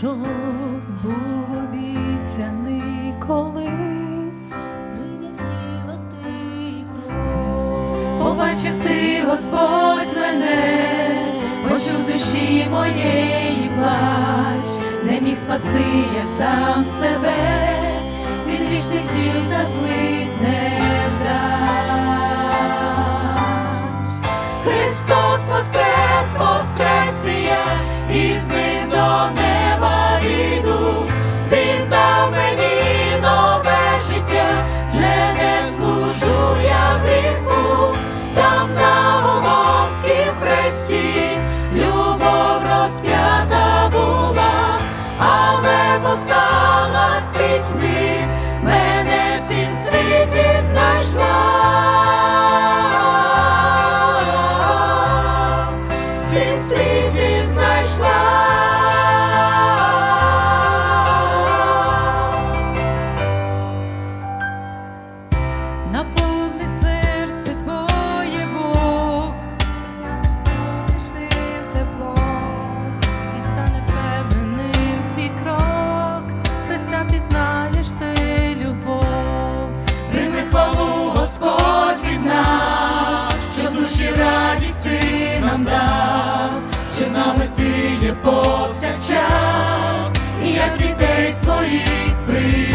прийшов, був обіцяний колись, прийняв тіло ти і кров. побачив ти, Господь, мене, почув душі моєї плач, не міг спасти я сам себе, від грішних діл та злих невдач. Христос воскрес, воскрес і я, і з ним It's me. нами ти є повсякчас, і як дітей своїх прийняв.